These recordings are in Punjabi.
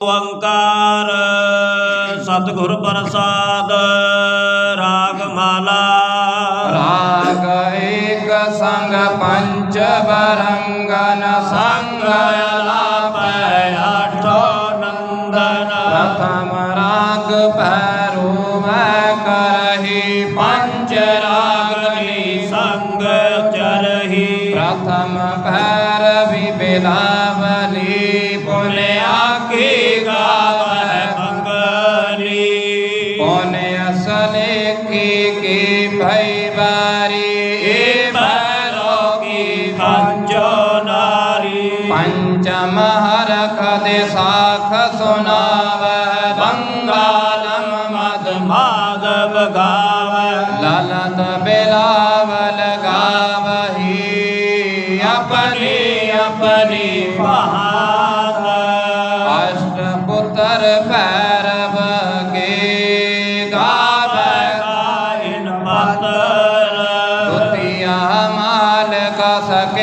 ਓੰਕਾਰ ਸਤਿਗੁਰ ਪ੍ਰਸਾਦ ਰਾਗ ਮਾਲਾ ਰਾਗ ਏਕ ਸੰਗ ਪੰਚ ਬਰੰਗਨ ਸੰਗ ਲਾਪੈ ਆਠੋ ਨੰਦਨ। ਪ੍ਰਥਮ ਰਾਗ ਭੈਰੂ ਮੈਂ ਕਰਹੀ ਪੰਚ ਰਾਗਨੀ ਸੰਗ। ਚਰਹੀ। ਪ੍ਰਥਮ ਭੈਰਵੀ ਬਿਲਾਵਲੀ ਪੰਚਮ ਹਰਖ ਸਾਖ ਸੁਨਾਵੈ ਬੰਗਾਲਮ ਮਦ ਮਾਧਵ ਗਾਵੈ। ਲਲਤ ਬਿਲਾਵਲ ਗਾਵਹੀ। ਆਪਣੀ ਆਪਣੀ ਬਹਾਦ ਅਸ਼ਟ ਪੁੱਤਰ ਭੈਰਵ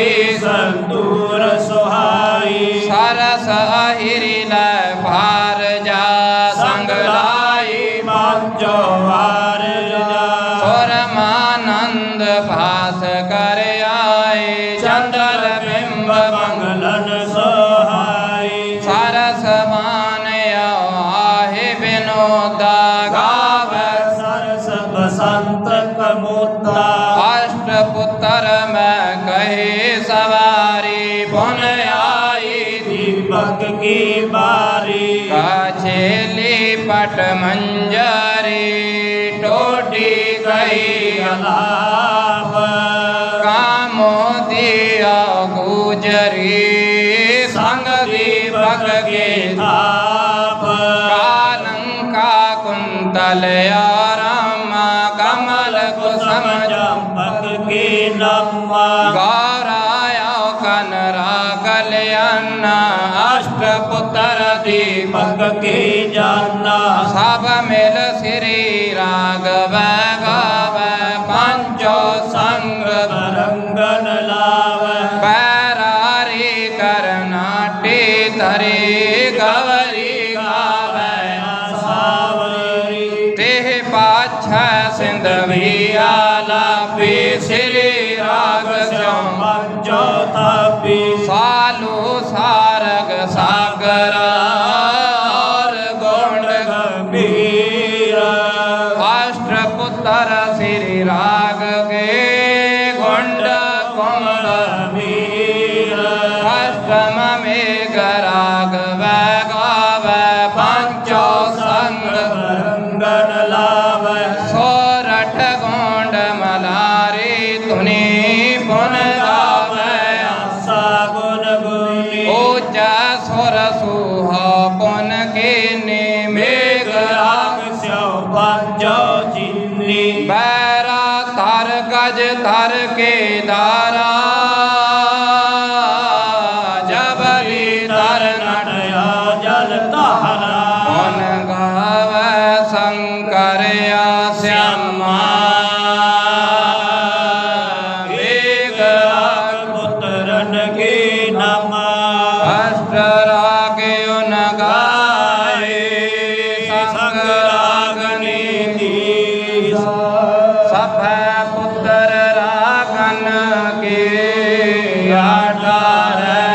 ਬਸੰਤੀ ਸੰਤੂਰ ਸੁਹਾਈ। ਸਰਸ ਅਹਿਰੀ ਲੈ ਭਾਰ ਜਾ ਸੰਗ ਲਾਈ ਮੰਜੋ ਵਾਰ ਜਾ। ਸੁਰਮਾਨੰਦ ਭਾਸ ਕਹੇ ਸਵਾਰੀ ਪੁਨ ਆਈ ਦੀਪਕ ਕੀ ਬਾਰੀ ਕਾਛੇਲੀ ਪਟ ਮੰਜਰੀ ਟੋਡੀ ਗਈ ਅਲਾਪ ਕਾਮੋ ਦਿਆ ਗੁਜਰੀ ਸੰਗ ਦੀਪਕ ਕੇ ਥਾਪ ਕਾਲੰਕਾ ਕੁੰਤਲ ਆਰਾਮ ਕਮਲ ਕੁਸਮ ਚੰਪਕ ਅਸ਼ਟ ਪੁੱਤਰ ਦੀਪਕ ਦੀਪਕ ਕੀ ਜਾਨਾ ਸਭ ਮਿਲ ਸ੍ਰੀ ਰਾਗਵ ਗਾਵੈ ਪੰਚੋ ਸੰਗ ਰੰਗਨ ਲਾਵੈ। ਬੈਰਾਰੀ ਕਰਨਾਟੀ ਤਰੀ ਗਵਰੀ ਗਾਵੈ। ਸਾਵਰੀ। ਤੇ ਪਾਛੈ ਸਿੰਧਵੀ ਆਲਾਪੀ ਸ੍ਰੀ ਰਾਗ ਸਿਉ। ਪੰਜੋ ਤਾਪੀ ਅਸ਼ਟ ਪੁੱਤਰ ਸ੍ਰੀ ਰਾਗ ਚੀਨੀ ਬੈਰਾ ਧਰ ਗਜ ਧਰ ਕੇ ਦਾਰਾ ਸਭੈ ਪੁੱਤਰ ਰਾਖਨ ਕੇ ਆਟਾ ਰਹਿ